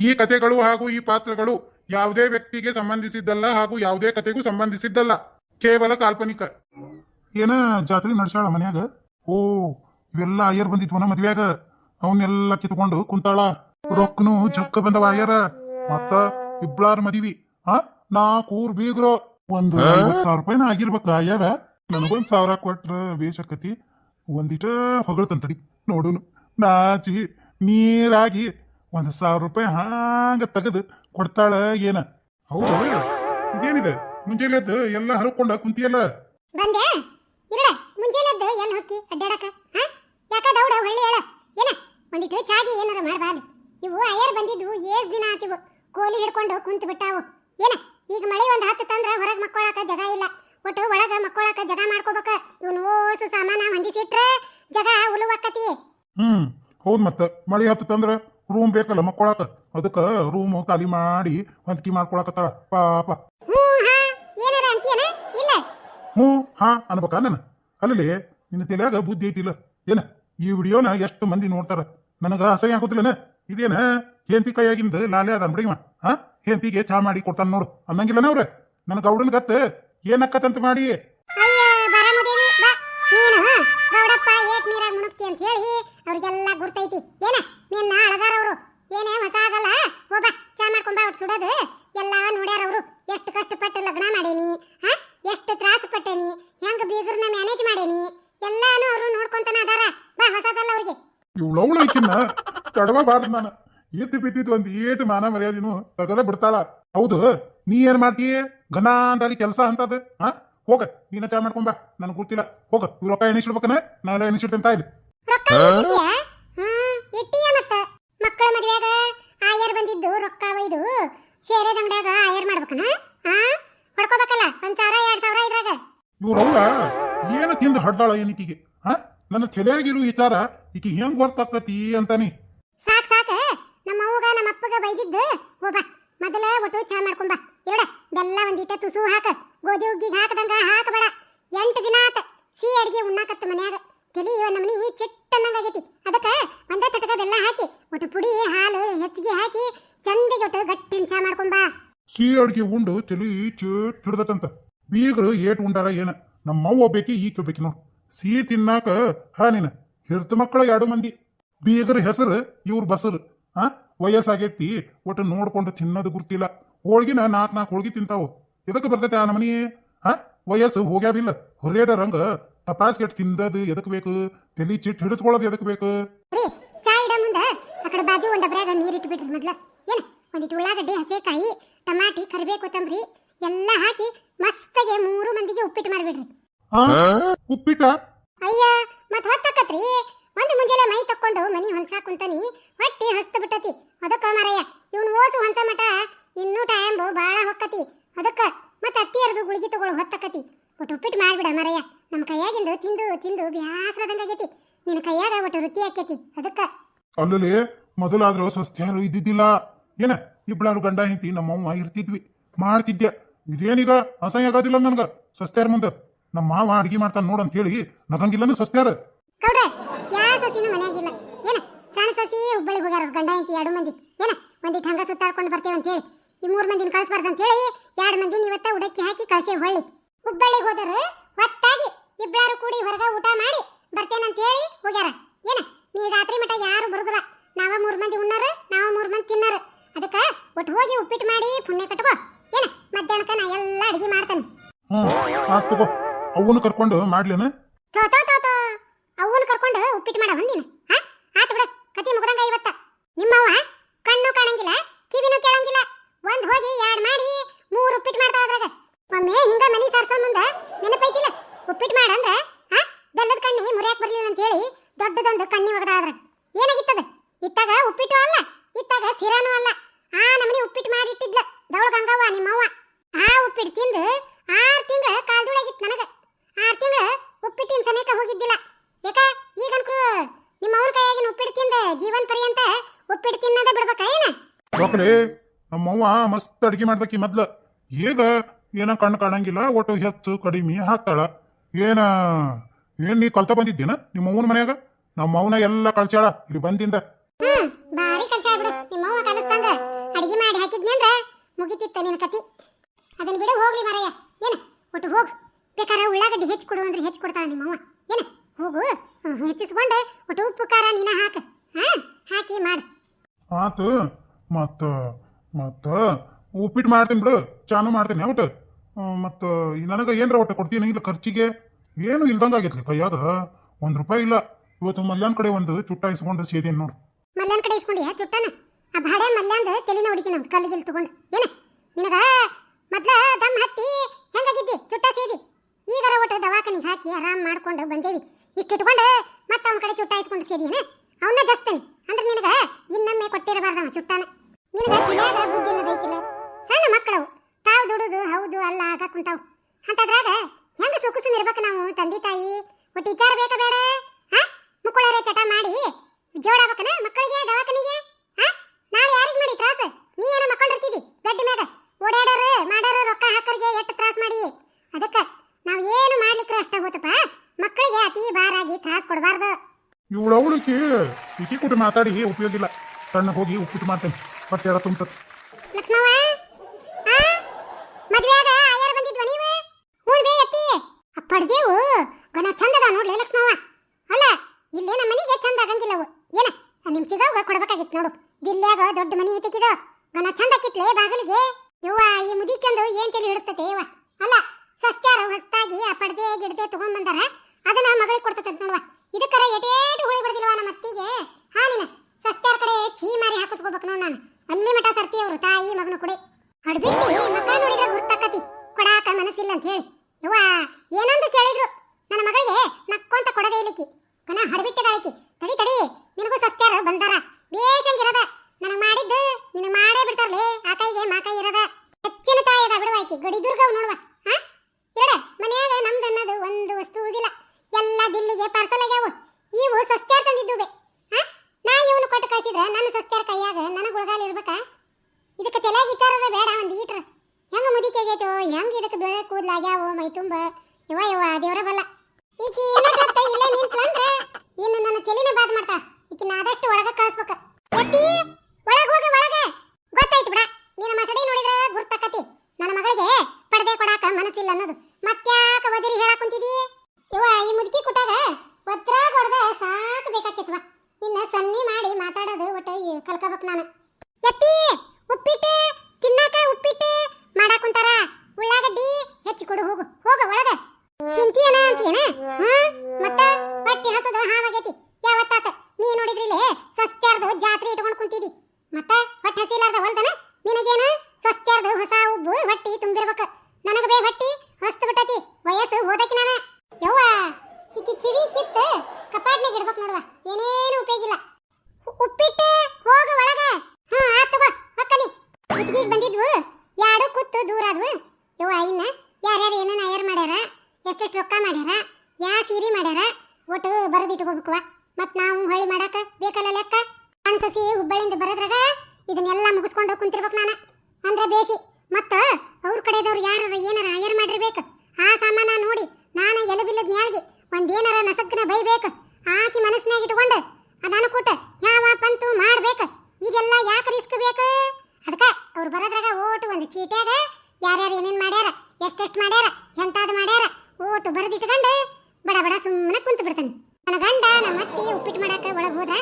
ಈ ಕಥೆಗಳು ಹಾಗೂ ಈ ಪಾತ್ರಗಳು ಯಾವುದೇ ವ್ಯಕ್ತಿಗೆ ಸಂಬಂಧಿಸಿದ್ದಲ್ಲ ಹಾಗೂ ಯಾವುದೇ ಕಥೆಗೂ ಸಂಬಂಧಿಸಿದ್ದಲ್ಲ. ಕೇವಲ ಕಾಲ್ಪನಿಕ. ಏನ ಜಾತ್ರೆ ನಡ್ಸಾಳ ಮನ್ಯಾಗ? ಓ ಇವೆಲ್ಲ ಅಯ್ಯರ್ ಬಂದಿದ್ವನ ಮದ್ವೆಯಾಗ? ಅವನ್ನೆಲ್ಲ ಕಿತ್ಕೊಂಡು ಕುಂತಾಳ. ರೊಕ್ಕನು ಜಕ್ಕ ಬಂದವ ಅಯ್ಯರ. ಮತ್ತ ಇಬ್ಳಾರ ಮದಿವಿ. ಆ ನಾ ಕೂರ್ ಬೀಗ್ರೋ. ಒಂದು ಸಾವಿರ ರೂಪಾಯಿನ ಆಗಿರ್ಬೇಕ ಅಯ್ಯರ. ನನಗೊಂದ್ ಸಾವಿರ ಕೊಟ್ರ ಬೇಷಕತಿ ಒಂದಿಟ ಹೊಗಳ್ತಂತಡಿ ನೋಡುನು. ನಾಚಿ ನೀರಾಗಿ ಒಂದ್ ಸಾವಿರ ರೂಪಾಯಿ ಹಾಂಗ ತೆಗೆದು ಕೊಡ್ತಾಳ ಏನ? ಹೌದು. ಇದೇನಿದೆ? ಮುಂಜಾನೆ ಎದ್ದು ಎಲ್ಲ ಹರ್ಕೊಂಡ ಕುಂತಿಯಲ್ಲ? ಬಂದೆ. ಇರಡ ಮುಂಜಾನೆದ್ದು ಎಲ್ಲಿ ಹೊಕ್ಕಿ? ಅಡ್ಡಾಡಕ. ಹಾ ಯಾಕ ದೌಡ ಹೊಳ್ಳಿ ಹೇಳ. ಏನ? ಒಂದಿಟ್ಟು ಚಾಗಿ ಏನಾರ ಮಾಡಬಾಲಿ ಇವು ಅಯ್ಯರ್ ಬಂದಿದ್ವು ಏಸ್ ದಿನ ಆತಿವು. ಕೋಲಿ ಹಿಡ್ಕೊಂಡು ಕುಂತು ಬಿಟ್ಟಾವು. ಏನ? ಈಗ ಮಳೆ ಒಂದು ಹತ್ತು ತಂದ್ರ ಹೊರಗ್ ಮಕ್ಕೊಳಕ ಜಾಗ ಇಲ್ಲ. ಒಟ್ಟು ಒಳಗ ಮಕ್ಕೊಳಕ ಜಗ ಮಾಡ್ಕೋಬೇಕ. ಇವನ್ ಓಸು ಸಾಮಾನ ಹೊಂದಿಸಿಟ್ರೆ ಜಾಗ ಉಳುವಕ್ಕತಿ ಹ್ಮ್. ಮತ್ತೆ. ಮಳೆ ಮಳಿ ಹತ್ತಂದ್ರ ರೂಮ್ ಬೇಕಲ್ಲ ಮಕ್ಕೊಳಕ? ಅದಕ್ಕ ರೂಮ್ ಖಾಲಿ ಮಾಡಿ ಹೊಂದ್ಕಿ ಮಾಡ್ಕೊಳಕತ್ತಾಳ. ಪಾಪ ಹ್ಞೂ ಹಾ ಅನ್ಬೇಕ ನಾನು ಅಲ್ಲಿ ನಿನ್ನ ತಲೆಯಾಗ ಬುದ್ಧಿ ಐತಿಲ್ಲ. ಏನ ಈ ವಿಡಿಯೋನ ಎಷ್ಟು ಮಂದಿ ನೋಡ್ತಾರ? ನನಗ ಅಸಹ್ಯ ಆಗುತ್ತಿಲ್ಲನ ಇದೇನ? ಹೆಂತಿ ಕೈಯಾಗಿಂದ ಲಾಲೆ ಅದ ಮಾ ಹಾ? ಹೆಂತಿಗೆ ಚಾ ಮಾಡಿ ಕೊಡ್ತಾನ ನೋಡು. ಅನ್ನಂಗಿಲ್ಲನ ಅವ್ರ? ನನಗ ಗೌಡನ್ ಗತ್ತ ಏನಕ್ಕತ್ತಂತ ಮಾಡಿ? ನೀನು ಗೌಡಪ್ಪ ಏಟ್ ನೀರಾಗ ಮುಣುಕ್ತಿ ಅಂತ ಹೇಳಿ ಅವ್ರಿಗೆಲ್ಲ ಗುರ್ತೈತಿ. ಏನ? ನಿನ್ನ ಅಳದಾರ ಅವರು. ಏನೇ ಹೊಸ ಆಗಲ್ಲ? ಒಬ್ಬ ಚಾ ಮಾಡ್ಕೊಂಬ ಅವ್ರು ಸುಡೋದು. ಎಲ್ಲ ನೋಡ್ಯಾರ ಅವರು. ಎಷ್ಟು ಕಷ್ಟಪಟ್ಟು ಲಗ್ನ ಮಾಡೇನಿ ಹಾ? ಎಷ್ಟು ತ್ರಾಸ ಪಟ್ಟೇನಿ ಹೆಂಗ್ ಬೀಗರ್ನ ಮ್ಯಾನೇಜ್ ಮಾಡೇನಿ ಎಲ್ಲಾನು ಅವರು ನೋಡ್ಕೊಂತಾನ ಅದಾರ. ಬಾ ಹೊಸದಲ್ಲ ಅವ್ರಿಗೆ. ಇವಳವಳ ಲೈಕಿನ ತಡವ ಬಾರ್ದು ನಾನು ಎದ್ದು ಬಿದ್ದಿದ್ದು ಒಂದ್ ಏಟು ಮಾನ ಮರ್ಯಾದಿನು ತಗದ ಬಿಡ್ತಾಳ. ಹೌದು ನೀ ಏನ್ ಮಾಡ್ತೀಯ? ಘನ ಅಂತಾರಿ ಕೆಲಸ ಅಂತದ ಹಾ? ಹೋಗ ನೀನ ಚಾ ಮಾಡ್ಕೊಂಬ ನನಗೆ ಗೊತ್ತಿಲ್ಲ. ಹೋಗ ಇವ್ ರೊಕ್ಕ ಎಣಿಸಿಡ್ಬೇಕನ ನಾಳೆ ಎಣಿಸಿಡ್ತೇನೆ ಇಲ್ಲಿ ರೊಕ್ಕ ಇಟ್ಟಿಯ ಹ್ಮ್ ಇಟ್ಟಿಯ ಮತ್ತ ಮಕ್ಕಳ ಮದ್ವೆಯಾಗ ಬಂದಿದ್ದು ರೊಕ್ಕ ಒಯ್ದು ಶೇರೆ ಅಂಗಡಿಯಾಗ ಆಯರ್ ಮಾಡ್ಬೇಕನ? ಹಾ ಹೊಡ್ಕೋಬೇಕಲ್ಲ? ಒಂದ್ ಸಾವಿರ ಎರಡ್ ಸಾವಿರ ಇದ್ರಾಗ. ಇವ್ರವ್ವ ಏನು ತಿಂದು ಹಡ್ದಾಳ ಏನಿಕಿಗೆ? ಹಾ ನನ್ನ ತಲೆಯಾಗಿರು ವಿಚಾರ ಈಕಿ ಹೆಂಗ್ ಗೊತ್ತಾಕತಿ ಅಂತಾನೆ. ಸಾಕ್ ಸಾಕ. ನಮ್ಮ ಅವ್ವಗ ನಮ್ಮ ಅಪ್ಪಗ ಬೈದಿದ್ದು ಹೋಗ ಮೊದಲ ಒಟ್ಟು ಚಾ ಮಾಡ್ಕೊಂಬ ಇರಡ ಬೆಲ್ಲ ಒಂದಿಟ ತುಸು ಹಾಕ. ಗೋಧಿ ಉಗ್ಗಿಗೆ ಹಾಕದಂಗ ಹಾಕಬೇಡ. ಎಂಟು ದಿನ ಆತ. ಸಿ ಅಡಿಗೆ ಉಣ್ಣಾಕತ್ತ ಮನ್ಯಾಗ. ತಲಿ ನಮ್ಮನಿ ಚಿಟ್ಟನ್ನಂಗಾಗೈತಿ ಅದಕ್ಕ ಒಂದ ತಟಕ ಬೆಲ್ಲ ಹಾಕಿ ಒಟ್ಟು ಪುಡಿ ಹಾಲು ಹೆಚ್ಚಿಗೆ ಹಾಕಿ ಚಂದಿಗೆ ಒಟ್ಟು ಗಟ್ಟಿನ ಚಾ ಮಾಡ್ಕೊಂಬ ಸಿಹಿ ಅಡ್ಗೆ ಉಂಡು ತಲಿ ಚೇಟ್ ಹಿಡ್ದತಂತ. ಬೀಗರು ಏಟ್ ಉಂಡಾರ ಏನ? ನಮ್ಮವ್ವ ಬೇಕಿ, ಈಕೆ ಬೇಕಿ ನೋಡ್. ಸಿಹಿ ತಿನ್ನಾಕ ಹಾ ನೀನ? ಹಿರ್ತ ಮಕ್ಕಳ ಎರಡು ಮಂದಿ? ಬೀಗರ ಹೆಸರು, ಇವ್ರ ಬಸರು. ಆ? ವಯಸ್ಸಾಗೈತಿ ಒಟ್ಟು ನೋಡ್ಕೊಂಡು ತಿನ್ನೋದು ಗುರ್ತಿಲ್ಲ. ಹೋಳ್ಗಿನ ನಾಲ್ಕು ನಾಲ್ಕು ಹೋಳ್ಗಿ ತಿಂತಾವು. ಎದಕ್ಕೆ ಬರ್ತೈತೆ ಆ ನಮನಿ? ಹಾ ವಯಸ್ಸು ಹೋಗ್ಯಾವಿಲ್ಲ. ಹೊರೇದ ರಂಗ ಟಪಾಸ್ಗೆಟ್ ತಿಂದದು ಎದಕ್ ಬೇಕು? ತಲಿ ಚಿಟ್ ಹಿಡಿಸ್ಕೊಳ್ಳೋದು ಎದಕ್ ಬೇಕು? ಚಾ ಇಡ ಮುಂದ. ಆ ಕಡೆ ಬಾಜು ಒಂದ ಡಬ್ರ್ಯಾಗ ನೀರ್ ಇಟ್ಟು ಬಿಡ್ರಿ ಮೊದ್ಲ ಏನ? ಒಂದಿಟ್ಟು ಉಳ್ಳಾಗಡ್ಡಿ, ಹಸೆಕಾಯಿ ಟಮಾಟಿ ಕರಿಬೇವು ಕೊತ್ತಂಬರಿ ಎಲ್ಲ ಹಾಕಿ ಮಸ್ತಗೆ ಮೂರು ಮಂದಿಗೆ ಉಪ್ಪಿಟ್ಟು ಮಾಡ್ಬಿಡ್ರಿ. ಉಪ್ಪಿಟ ಉಪ್ಪಿಟ್ಟ? ಅಯ್ಯ ಮತ್ ಹೊತ್ತಕತ್ರಿ? ಒಂದ್ ಮುಂಜಾನೆ ಮೈ ತಕ್ಕೊಂಡು ಮನಿ ಹೊಂದ್ಸಾಕ್ ಕುಂತನಿ ಹೊಟ್ಟಿ ಹಸ್ತ ಬಿಟ್ಟತಿ ಅದಕ್ಕ ಮಾರಯ್ಯ ಇವ್ನು ಓಸು ಹೊಂಸ ಮಟ ಇನ್ನೂ ಟೈಮ್ ಬಾಳ ಹೊಕ್ಕತಿ. ಅದಕ್ಕ ಮತ್ತ ಅತ್ತಿಯರ್ದು ಗುಳಿಗೆ ತಗೊಳ್ಳೋ ಹೊತ್ತಕತಿ. ಒಟ್ಟು ಉಪ್ಪಿಟ್ಟು ಮಾಡ್ಬಿಡ ಮರಯ್ಯ ನಮ್ಮ ಕೈಯಾಗಿಂದು ತಿಂದು ತಿಂದು ಬ್ಯಾಸರದಂಗಾಗೈತಿ ನಿನ್ನ ಕೈಯಾಗ ಒಟ್ಟು ವೃತ್ತಿ ಆಕೈತಿ ಅದಕ್ಕ. ಅಲ್ಲಲ್ಲಿ ಮೊದಲಾದ್ರೂ ಸ್ವಸ್ಥ್ಯಾರು ಇದ್ದಿದ್ದಿಲ್ಲ. ಏನ? ಇಬ್ಬಳಾರು ಗಂಡ ಹೆಂಡತಿ ನಮ್ಮವ್ವ ಇರ್ತಿದ್ವಿ. ಮಾಡ್ತಿದ್ದೆ. ಇದೇನೀಗ ಅಸಹ್ಯ ಆಗೋದಿಲ್ಲ ನನ್ಗ. ಸ್ವಸ್ಥ್ಯಾರ ಮುಂದೆ. ನಮ್ಮ ಮಾವ ಅಡ್ಗೆ ಮಾಡ್ತಾನೆ ನೋಡು ಅಂತ ಹೇಳಿ ನಗಂಗಿಲ್ಲನು ಸ್ವಸ್ಥ್ಯಾರ ಗೌಡ್ರೆ ಯಾ ಸೊಸಿನೂ ಮನ್ಯಾಗಿಲ್ಲ ಏನ? ಸಣ್ಣ ಸೊಸಿ ಹುಬ್ಬಳ್ಳಿಗೆ ಹೋಗ್ಯಾರ ಗಂಡ ಹೆಂಡತಿ ಎರಡು ಮಂದಿ. ಏನ? ಒಂದಿಟ್ಟು ಹಂಗ ಸುತ್ತಾಡ್ಕೊಂಡು ಬರ್ತೇವೆ ಅಂತ ಹೇಳಿ. ಈ ಮೂರು ಮಂದಿನ ಕಳ್ಸ್ಬಾರ್ದು ಅಂತ ಹೇಳಿ ಎರಡು ಮಂದಿನ ಇವತ್ತ ಉಡಕ್ಕಿ ಹಾಕಿ ಕಳ್ಸೇವ್ ಹೊಳ್ಳಿ. ಹುಬ್ಬಳ್ಳಿಗೆ ಹೋದರು ಹೊತ್ತಾಗಿ ಇಬ್ಬಳಾರು ಕೂಡಿ ಹೊರಗ ಊಟ ಮಾಡಿ ಬರ್ತೇನಂತ ಹೇಳಿ ಹೋಗ್ಯಾರ. ಏನ? ನೀ ರಾತ್ರಿ ಮಟ ಯಾರು ಬರುದಿಲ್ಲ. ನಾವ ಮೂರ್ ಮಂದಿ ಉಣ್ಣಾರ, ನಾವ ಮೂರ್ ಮಂದಿ ತಿನ್ನಾರ. ಅದಕ್ಕ ಒಟ್ಟು ಹೋಗಿ ಉಪ್ಪಿಟ್ಟು ಮಾಡಿ ಪುಣ್ಯ ಕಟ್ಕೋ. ಏನ ಮಧ್ಯಾಹ್ನಕ್ಕ ನಾ ಎಲ್ಲ ಅಡಿಗೆ ಮಾಡ್ತೇನೆ. ಆತ್ ತಗೋ. ಅವನು ಕರ್ಕೊಂಡು ಮಾಡ್ಲೇನ? ತೋ ತೋ ತೋ ತೋ. ಅವನ್ ಕರ್ಕೊಂಡು ಉಪ್ಪಿಟ್ಟು ಮಾಡ ನೀನು ಹಾ ಆತು ಬಿಡ ಕತಿ ಮುಗ್ದಂಗ ಇವತ್ತ ನಿಮ್ಮವ್ವ ಕಣ್ಣು ಕಾಣಂಗಿಲ್ಲ ಕಿವಿನೂ ಕೇಳಂಗಿಲ್ಲ ಒಂದ್ ಹೋಗಿ ಎರಡ್ ಮಾಡಿ ಮೂರ್ ಉಪ್ಪಿಟ್ಟು ಮಾಡ್ತಾಳ ಅದ್ರಾಗ ಒಮ್ಮೆ ಹಿಂಗ ಮನಿ ಸಾರ್ಸೋ ಮುಂದ ನೆನಪೈತಿಲ್ಲ ಉಪ್ಪಿಟ್ಟು ಮಾಡಂದ್ರ ಹಾ ಬೆಲ್ಲದ ಕಣ್ಣಿ ಮುರಿಯಾಕ್ ಬರ್ಲಿಲ್ಲ ಅಂತ ಹೇಳಿ ದೊಡ್ಡದೊಂದು ಕಣ್ಣಿ ಒಗದಾಳ ಅದ್ರಾಗ ಏನಾಗಿತ್ತದ ಇತ್ತಾಗ ಉಪ್ಪಿಟ್ಟು ಅಲ್ಲ ಇತ್ತಾಗ ಸಿರಾನು ಅಲ್ಲ ಆ ನಮನಿ ಉಪ್ಪಿಟ್ಟು ಮಾಡಿಟ್ಟಿದ್ಲ ದೌಳ ಗಂಗವ್ವ ನಿಮ್ಮವ್ವ ಆ ಉಪ್ಪಿಟ್ಟು ತಿಂದು ಆರ್ ತಿಂಗಳ ಕಾಲ್ದುಳಾಗಿತ್ತು ನನಗ ಆರ್ ತಿಂಗಳ ಉಪ್ಪಿಟ್ಟಿನ ಸನೇಕ ಹೋಗಿದ್ದಿಲ್ಲ ಯಾಕ ಈಗನ್ಕರು ನಿಮ್ಮ ಅವ್ರ ಕೈಯಾಗಿನ ಉಪ್ಪಿಟ್ಟು ತಿಂದ ಜೀವನ್ ಪರ್ಯಂತ ಉಪ್ಪಿಟ್ಟು ತಿನ್ನೋದೇ ಬಿಡ್ಬೇಕ ಏನ ಮಕ್ಕಳೇ ನಮ್ಮವ್ವ ಮಸ್ತ್ ಅಡ್ಗೆ ಮಾಡ್ದಕ್ಕಿ ಮೊದ್ಲ ಈಗ ಏನ ಕಣ್ಣು ಕಾಣಂಗಿಲ್ಲ ಒಟ್ಟು ಹೆಚ್ಚು ಕಡಿಮೆ ಹಾಕ್ತಾಳ. ಏನ ಏನ್ ನೀ ಕಲ್ತ ಬಂದಿದ್ದೀನ ನಿಮ್ಮ ಅವ್ವನ ಮನ್ಯಾಗ? ನಮ್ಮ ಅವ್ನ ಎಲ್ಲ ಕಳ್ಸ್ಯಾಳ ಇಲ್ಲಿ ಬಂದಿಂದ. ಬಾರಿ ಕಲ್ಸ ಬಿಡು. ನಿಮ್ಮ ಅವ್ವ ಕಲಿಸ್ತಂದ ಅಡಿಗೆ ಮಾಡಿ ಹಾಕಿದ್ನಿ ಅಂದ್ರ ಮುಗಿತಿತ್ತ ನಿನ್ನ ಕತಿ. ಅದನ್ನ ಬಿಡು ಹೋಗ್ಲಿ ಮಾರಯ್ಯ. ಏನ ಒಟ್ಟು ಹೋಗು. ಬೇಕಾರೆ ಉಳ್ಳಾಗಡ್ಡಿ ಹೆಚ್ಚು ಕೊಡು ಅಂದ್ರೆ ಹೆಚ್ಚು ಕೊಡ್ತಾಳ ನಿಮ್ಮವ್ವ. ಏನ ಹೋಗು. ಹೆಚ್ಚಿಸ್ಕೊಂಡು ಒಟ್ಟು ಉಪ್ಪು ಖಾರ ನೀನ ಹಾಕ. ಹಾ ಹಾಕಿ ಮಾಡು. ಆತು ಮತ್ತ, ಮತ್ತು, ಉಪ್ಪಿಟ್ಟು ಮಾಡ್ತೀನಿ ಬಿಡು, ಚಾನು ಮಾಡ್ತೀನಿ ಒಟ್ಟು ಮತ್ತು ನನಗೆ ಏನರ ಒಟ್ಟು ಕೊಡ್ತೀನಿ ಇಲ್ಲ ಖರ್ಚಿಗೆ? ಏನು ಇಲ್ದಂಗೆ ಆಗೈತ್ಲಿ ಕೈಯಾಗ. ಒಂದು ರೂಪಾಯಿ ಇಲ್ಲ. ಇವತ್ತು ಮಲ್ಯಾನ್ ಕಡೆ ಒಂದು ಚುಟ್ಟ ಇಸ್ಕೊಂಡು ಸೇದೇನು ನೋಡು. ಮಲ್ಯಾನ್ ಕಡೆ ಇಸ್ಕೊಂಡಿ ಚುಟ್ಟನ? ಆ ಬಾಡೆ ಮಲ್ಯಾಂದ ತಲೆನ ಹೊಡಿತೀನಿ ನಮ್ಮ ಕಲ್ಲಿಗೆ ತಗೊಂಡು. ಏನ? ನಿನಗ ಮೊದ್ಲ ದಮ್ ಹತ್ತಿ, ಹೆಂಗಾಗಿದ್ದಿ? ಚುಟ್ಟ ಸೇದಿ. ಈಗರ ಒಟ್ಟು ದವಾಖಾನಿಗೆ ಹಾಕಿ ಆರಾಮ್ ಮಾಡ್ಕೊಂಡು ಬಂದೇವಿ. ಇಷ್ಟು ಇಟ್ಕೊಂಡು ಮತ್ತೆ ಅವನ ಕಡೆ ಚುಟ್ಟ ಇಸ್ಕೊಂಡು ಸೇದಿನ ಅವನ್ನ ಜಸ್ತೇನೆ. ಅಂದ್ರೆ ನಿನಗ ಇನ್ನೊಮ್ಮೆ ಕೊಟ್ಟಿರಬಾರ್ದವ ಚುಟ್ಟಾನ. ನಿನಗ ತಿಳಿಯಾಗ ಬುದ್ಧಿ ಸಣ್ಣ ಮಕ್ಕಳು. ತಾವು ದುಡುದು, ಹೌದು, ಅಲ್ಲ, ಆಗ ಕುಂತಾವು. ಅಂತದ್ರಾಗ ಹೆಂಗ ಸುಖ ಇರ್ಬೇಕು ನಾವು, ತಂದೆ, ತಾಯಿ? ಒಟ್ಟು ವಿಚಾರ ಬೇಕಾ ಬೇಡ? ಹಾ? ಮುಕ್ಕಳರೆ ಚಟ ಮಾಡಿ ಜೋಡಾಬೇಕನ ಮಕ್ಕಳಿಗೆ, ದವಾಖಾನಿಗೆ? ಹಾ? ನಾಳೆ ಯಾರಿಗೆ ಮಾಡಿ ತ್ರಾಸ? ನೀ ಏನ ಮಕ್ಕೊಂಡಿರ್ತಿದಿ, ಬೆಡ್ ಮ್ಯಾಗ? ಓಡಾಡೋರು, ಮಾಡೋರು ರೊಕ್ಕ ಹಾಕರಿಗೆ ಎಷ್ಟು ತ್ರಾಸ ಮಾಡಿ? ಅದಕ್ಕ ನಾವು ಏನು ಮಾಡ್ಲಿಕ್ಕೆ ಅಷ್ಟ ಹೋತಪ್ಪ. ಮಕ್ಕಳಿಗೆ ಅತಿ ಬಾರಾಗಿ ತ್ರಾಸ ಕೊಡಬಾರ್ದು. ಇವಳು ಅವಳಿಗೆ ಇಕ್ಕಿ ಕೊಟ್ಟು ಮಾತಾಡಿ ಉಪಯೋಗ ಇಲ್ಲ. ತಣ್ಣಗೆ ಹೋಗಿ ಉಪ್ಪಿಟ್ಟು ಮಾಡ್ತೇನೆ. ಹೊಟ್ಟೆ ಎಲ್ಲ ತುಂಬತದೆ ಲಕ್ಷ್ಮವ್ವ? ಆ? ಮದ್ವೆಯಾಗ ಆಯಾರ ಬಂದಿದ್ವ ನೀವು? ಹ್ಞೂ ಬೇ ಅತ್ತಿ? ಪಡ್ದೇವು ಗನ ಚಂದದ ನೋಡ್ಲಿ ಲಕ್ಷ್ಮವ್ವ. ಅಲ್ಲ, ಇಲ್ಲೇ ನಮ್ಮ ಮನೆಗೆ ಚಂದ ಆಗಂಗಿಲ್ಲ ಅವು. ಏನ? ನಿಮ್ ಚಿಗವ್ಗ ಕೊಡ್ಬೇಕಾಗಿತ್ತು ನೋಡು. ದಿಲ್ಲ್ಯಾಗ ದೊಡ್ಡ ಮನಿ ಐತಿಕಿದ ಗನ ಚಂದ ಆಕಿತ್ಲೆ ಬಾಗಿಲಿಗೆ. ಯವ್ವ, ಈ ಮುದಿಕಂದು ಏನ್ ತಲೆ ಹಿಡಿಸ್ತತೆ, ಯವ್ವ? ಅಲ್ಲ ಸಸ್ತ್ಯಾರು ಹೊಸ್ತಾಗಿ ಆ ಪಡ್ದೆ ಗಿಡದೆ ತಗೊಂಡ್ಬಂದಾರ ಅದನ್ನ ಮಗಳಿಗೆ ಕೊಡ್ತತೆ ನೋಡುವ. ಇದಕ್ಕರ ಎಟೇಟು ಹುಳಿ ಬಿಡ್ದಿಲ್ವಾ ನಮ್ಮ ಅತ್ತಿಗೆ ಹಾ, ನೀನ. ಸಸ್ತ್ಯಾರ ಕಡೆ ಚೀ ಮಾರಿ ಹಾಕಿಸ್ಕೋಬೇಕು ನೋಡ್ ನಾನು. ಅಲ್ಲಿ ಮಠ ಸರ್ತಿ ಅವರು, ತಾಯಿ ಮಗನು ಕುಡಿ. ಹೊಡ್ಬಿಟ್ಟಿ ಮಕ ನೋಡಿದ್ರೆ ಗುರ್ತಾಕತಿ. ಕೊಡಾಕ ಮನಸ್ಸಿಲ್ಲ ಅಂತ ಹೇಳಿ. ಯವ್ವ ಏನಂದು ಕೇಳಿದ್ರು ನನ್ನ ಮಗಳಿಗೆ ನಕ್ಕೊಂತ ಕೊಡದೇ ಇಲ್ಲಿಕ್ಕಿ ಕನ ಹೊಡ್ಬಿಟ್ಟಿದಾಳಿಕಿ ತಡಿ ತಡಿ ನಿನಗೂ ಸಸ್ತ್ಯಾರ ಬಂದಾರ ಬೇಸಂಗಿರದ ನನಗ್ ಮಾಡಿದ್ದು ನಿನಗ್ ಮಾಡೇ ಬಿಡ್ತಾರಲೇ ಆ ಕೈಗೆ ಮಾ ಕೈ ಇರದ ಹೆಚ್ಚಿನ ತಾಯಿ ಅದ ಬಿಡುವ ಆಕಿ ಗಡಿ ದುರ್ಗವ್ ನೋಡುವ ಹಾ ಹೇಳ ಮನ್ಯಾಗ ನಮ್ದು ಅನ್ನೋದು ಒಂದು ವಸ್ತು ಉಳಿದಿಲ್ಲ ಎಲ್ಲ ದಿಲ್ಲಿಗೆ ಪಾರ್ಸಲ್ ಆಗ್ಯಾವು ಇವು ಸಸ್ತ್ಯಾರ ತಂದಿದ್ದುವೆ ಹಾ ನಾ ಇವನು ಕೊಟ್ಟು ಕಳಿಸಿದ್ರ ನನ್ನ ಸಸ್ತ್ಯಾರ ಕೈಯಾಗ ನನಗ್ ಉಳಗಾಲ ಇರ್ಬೇಕಾ ಇದಕ್ಕೆ ತಲೆಯಾಗ ಇತ್ತಾರದ ಬೇಡ ಒಂದ್ ಈಟ್ರ ಹೆಂಗ ಮುದಿಕೆ ಆಗೈತೋ ಹೆಂಗ ಇದಕ್ಕೆ ಬೆಳೆ ಕೂದ್ಲಾಗ್ಯಾವೋ ಮೈ ತುಂಬ. ಯವ್ವ ಯವ್ವ, ದೇವ್ರ ಬಲ್ಲ. ಈಕಿ ಏನಕ್ಕ ಇಲ್ಲ, ನಿಂತ್ರು ಅಂದ್ರೆ. ಇನ್ನು ನನ್ನ ತಲೆನೇ ಬಾದ್ ಮಾಡ್ತಾ ಈಕಿನ ಆದಷ್ಟು ಒಳಗ ಕಳಿಸ್ಬೇಕ ಎತ್ತಿ ಒಳಗ್ ಹೋಗಿ ಒಳಗ ಗೊತ್ತಾಯ್ತು ಬಿಡ ನಿನ್ನ ಮಸಡಿ ನೋಡಿದ್ರ ಗುರ್ತಾಕತಿ ನನ್ನ ಮಗಳಿಗೆ ಪಡ್ದೆ ಕೊಡಾಕ ಮನಸ್ಸಿಲ್ಲ ಅನ್ನೋದು ಮತ್ತ್ಯಾಕ ಒದರಿ ಹೇಳಾಕ್ ಕುಂತಿದಿ ಯವ್ವ ಈ ಮುದುಕಿ ಕುಟ್ಟಾಗ ಒತ್ರ ಕೊಡದ ಸಾಕು ಬೇಕಾಕಿತ್ವ ಇನ್ನ ಸನ್ನಿ ಮಾಡಿ ಮಾತಾಡೋದು ಒಟ್ಟ ಕಲ್ಕೋಬೇಕು ನಾನು ಎತ್ತಿ ಉಪ್ಪಿಟ್ಟು ತಿನ್ನಾಕ ಉಪ್ಪಿಟ್ಟು ಮಾಡಾಕ್ ಕುಂತಾರ ಉಳ್ಳಾಗಡ್ಡಿ ಹೆಚ್ಚು ಕೊಡು ಹೋಗು ಹೋಗ ಒಳಗ ಹ್ಮ್? ಮತ್ತ ಹೊಟ್ಟಿ ಹಸದ ಹಾವಾಗೈತಿ. ಯಾವತ್ತಾತ? ನೀ ನೋಡಿದ್ರಿಲೆ ಸಸ್ತ್ಯಾರ್ದು ಜಾತ್ರೆ ಇಟ್ಕೊಂಡ್ ಕುಂತಿದಿ ಮತ್ತ ಹೊಟ್ಟೆ ಹಸಿಲಾರ್ದ ಹೊಲ್ದನ ನಿನಗೇನ ಸಸ್ತ್ಯಾರ್ದು ಹೊಸ ಉಬ್ಬು ಹೊಟ್ಟಿ ತುಂಬಿರ್ಬೇಕ ನನಗ ಬೇ ಹೊಟ್ಟಿ ಹೊಸ್ತು ಬಿಟ್ಟತಿ ವಯಸ್ಸು ಹೋದಕಿ ನಾನ ಯವ್ವ ಈಕಿ ಕಿವಿ ಕಿತ್ತ ಕಪಾಟ್ನಾಗ ಇಡ್ಬೇಕು ನೋಡುವ ಏನೇನು ಉಪಯೋಗ ಇಲ್ಲ ಉ- ಉಪ್ಪಿಟ್ಟು ಹೋಗ ಒಳಗ ಹ್ಮ್ ಆತ್ ತಗೋ ಹೊಕ್ಕನಿ ಮುತ್ತಿಗೆ ಬಂದಿದ್ವು ಯಾಡು ಕೂತು ದೂರ ಆದ್ವು ಯವ್ವ ಇನ್ನ ಯಾರ್ಯಾರು ಏನೇನು ಅಯ್ಯರ್ ಮಾಡ್ಯಾರ ಎಷ್ಟೆಷ್ಟು ರೊಕ್ಕ ಮಾಡ್ಯಾರ ಯಾ ಸೀರೆ ಮಾಡ್ಯಾರ ಒಟ್ಟು ಬರೆದಿಟ್ಕೋಬೇಕವ ಮತ್ ನಾವು ಹೊಳ್ಳಿ ಮಾಡಾಕ ಬೇಕಲ್ಲ ಲೆಕ್ಕ ನಾನು ಸಸಿ ಹುಬ್ಬಳ್ಳಿಯಿಂದ ಬರೋದ್ರಾಗ ಇದನ್ನೆಲ್ಲ ಮುಗಿಸ್ಕೊಂಡು ಕುಂತಿರ್ಬೇಕು ನಾನು ಮತ್ತ ಅವ್ರ ಕಡೆದವ್ರು ಯಾರ ಏನಾರ ಹೈಯರ್ ಮಾಡಿರ್ಬೇಕು? ಆ ಸಾಮಾನ ನೋಡಿ ನಾನು ಎಲುಬಿಲ್ಲದ ನ್ಯಾಳ್ಗಿ ಒಂದೇನಾರ ನಸಕ್ಕನ ಬೈಬೇಕು. ಆಕಿ ಮನಸ್ಸಿನಾಗ ಇಟ್ಕೊಂಡು ಅದಾನು ಕೂಟ ಯಾವ ಪಂತು ಮಾಡ್ಬೇಕು? ಇದೆಲ್ಲ ಯಾಕೆ ರಿಸ್ಕ್ ಬೇಕು? ಅದಕ್ಕ ಅವ್ರು ಬರೋದ್ರಾಗ ಓಟು ಒಂದು ಚೀಟ್ಯಾಗ ಯಾರ್ಯಾರು ಏನೇನ್ ಮಾಡ್ಯಾರ, ಎಷ್ಟೆಷ್ಟು ಮಾಡ್ಯಾರ, ಎಂತಾದ್ ಮಾಡ್ಯಾರ ಓಟು ಬರೆದಿಟ್ಕೊಂಡು ಬಡ ಬಡ ಸುಮ್ಮನೆ ಕುಂತು ಬಿಡ್ತಾನೆ. ನನ್ನ ಗಂಡ ನಮ್ಮ ಅತ್ತಿ ಉಪ್ಪಿಟ್ಟು ಮಾಡಾಕ ಒಳಗೆ ಹೋದ್ರ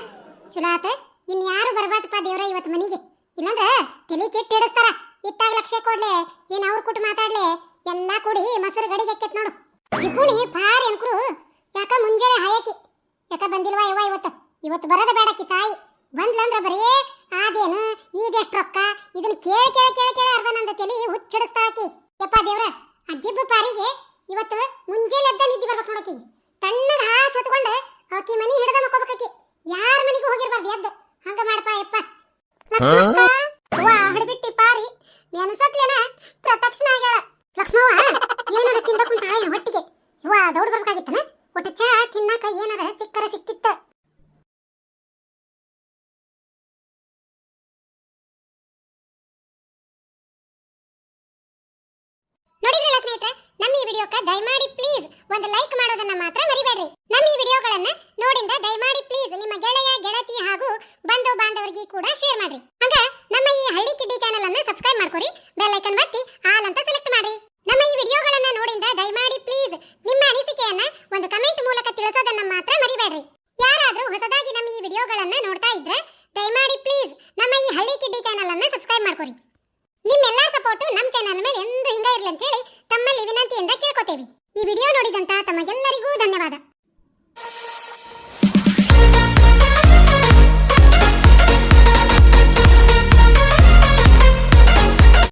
ಚುಲಾತ ಆತ ಇನ್ ಯಾರು ಬರ್ಬಾರ್ದಪ್ಪ ದೇವ್ರ ಇವತ್ತು ಮನಿಗೆ? ಇಲ್ಲಂದ್ರೆ ತಲೆ ಚಿಟ್ಟ ಹಿಡಿಸ್ತಾರ ಇತ್ತಾಗ ಲಕ್ಷ ಕೊಡ್ಲೆ, ಏನ್ ಅವ್ರ ಕೂಟ ಮಾತಾಡ್ಲೆ, ಎಲ್ಲಾ ಕುಡಿ ಮೊಸರು ಗಡಿಗೆ ಎಕ್ಕೆತ್ ನೋಡು. ಜಿಪುಣಿ ಭಾರಿ ಅನ್ಕರು. ಯಾಕ ಮುಂಜಾನೆ ಹಾಯಕಿ. ಯಾಕ ಬಂದಿಲ್ವಾ ಇವ ಇವತ್ತು? ಇವತ್ತು ಬರೋದ ಬೇಡಕಿ ತಾಯಿ. ಬಂದ್ಲಂದ್ರ ಬರೀ ಅದೇನು ಇದೆಷ್ಟು ರೊಕ್ಕ? ಇದನ್ನ ಕೇಳಿ ಕೇಳಿ ಕೇಳಿ ಕೇಳಿ ಅರ್ಧ ನಂದ ತಲೆ ಹುಚ್ಚಿಡಿಸ್ತಾಕಿ ಯಪ್ಪ ದೇವ್ರ ಅಜ್ಜಿಬ್ಬ ಪಾರಿಗೆ ಇವತ್ತು ಮುಂಜಾನೆ ಎದ್ದ ನಿದ್ದೆ ಬರ್ಬೇಕು ನೋಡಕಿ ತಣ್ಣಗ ಹಾಸ್ ಹೊತ್ಕೊಂಡು ಆಕಿ ಮನಿ ಹಿಡ್ದ ಮಕ್ಕೋಬೇಕಿ ಯಾರ ಮನಿಗೂ ಹೋಗಿರ್ಬಾರ್ದು ಎದ್ದು. ಹಂಗ ಮಾಡಪ್ಪ ಯಪ್ಪ. ಲಕ್ಷ್ಮಕ್ಕ ಹಿಡ್ಬಿಟ್ಟಿ ಪಾರಿ. ನೆನಸತ್ಲೇನ? ಪ್ರತಕ್ಷಣ ಆಗ್ಯಾಳ. ಲಕ್ಷ್ಮವ್ವ, ಏನಾರ ತಿಂದ ಕುಂತಾಳ ಏನ್ ಹೊಟ್ಟಿಗೆ? ಇವ ದೌಡ್ ಬರ್ಬೇಕಾಗಿತ್ತನ ಒಟ್ಟು ಚಾ ತಿನ್ನಾಕ ಏನಾರ ಸಿಕ್ಕರ ಸಿಕ್ತಿತ್ತ? ನೋಡಿದ್ರಲ್ಲ ಸ್ನೇಹಿತರೆ, ನಮ್ಮ ಈ ವಿಡಿಯೋಕ್ಕೆ ದಯಮಾಡಿ ಪ್ಲೀಸ್ ಒಂದು ಲೈಕ್ ಮಾಡೋದನ್ನ ಮಾತ್ರ ಮರಿಬೇಡ್ರಿ ನಮ್ಮ ಈ ವಿಡಿಯೋಗಳನ್ನ ನೋಡಿಂದ ದಯಮಾಡಿ ಪ್ಲೀಸ್ ನಿಮ್ಮ ಗೆಳೆಯ ಗೆಳತಿ ಹಾಗೂ ಬಂಧು ಬಾಂಧವರಿಗೆ ಕೂಡ ಶೇರ್ ಮಾಡ್ರಿ ಹಂಗ ನಮ್ಮ ಈ ಹಳ್ಳಿ ಕಿಡ್ಡಿ ಚಾನೆಲ್ ಅನ್ನ ಸಬ್ಸ್ಕ್ರೈಬ್ ಮಾಡ್ಕೊರಿ ಬೆಲ್ ಐಕನ್ ಒತ್ತಿ ಆಲ್ ಅಂತ ಸೆಲೆಕ್ಟ್ ಮಾಡ್ರಿ ನಮ್ಮ ಈ ವಿಡಿಯೋಗಳನ್ನ ನೋಡಿಂದ ದಯಮಾಡಿ ಪ್ಲೀಸ್ ನಿಮ್ಮ ಅನಿಸಿಕೆಯನ್ನ ಒಂದು ಕಮೆಂಟ್ ಮೂಲಕ ತಿಳಿಸೋದನ್ನ ಮಾತ್ರ ಮರಿಬೇಡ್ರಿ ಯಾರಾದ್ರೂ ಹೊಸದಾಗಿ ನಮ್ಮ ಈ ವಿಡಿಯೋಗಳನ್ನ ನೋಡ್ತಾ ಇದ್ರೆ ದಯಮಾಡಿ ಪ್ಲೀಸ್ ನಮ್ಮ ಈ ಹಳ್ಳಿ ಕಿಡ್ಡಿ ಚಾನೆಲ್ ಅನ್ನ ಸಬ್ಸ್ಕ್ರೈಬ್ ಮಾಡ್ಕೊರಿ. ನಿಮ್ಮೆಲ್ಲಾ ಸಪೋರ್ಟ್ ನಮ್ಮ ಚಾನೆಲ್ ಮೇಲೆ ಎಂದು ಹಿಂಗ ಇರ್ಲಿ ಅಂತ ಹೇಳಿ ತಮ್ಮಲ್ಲಿ ವಿನಂತಿಯಿಂದ ಕೇಳ್ಕೊತೇವೆ. ಈ ವಿಡಿಯೋ ನೋಡಿದಂತ ತಮಗೆಲ್ಲರಿಗೂ ಧನ್ಯವಾದ.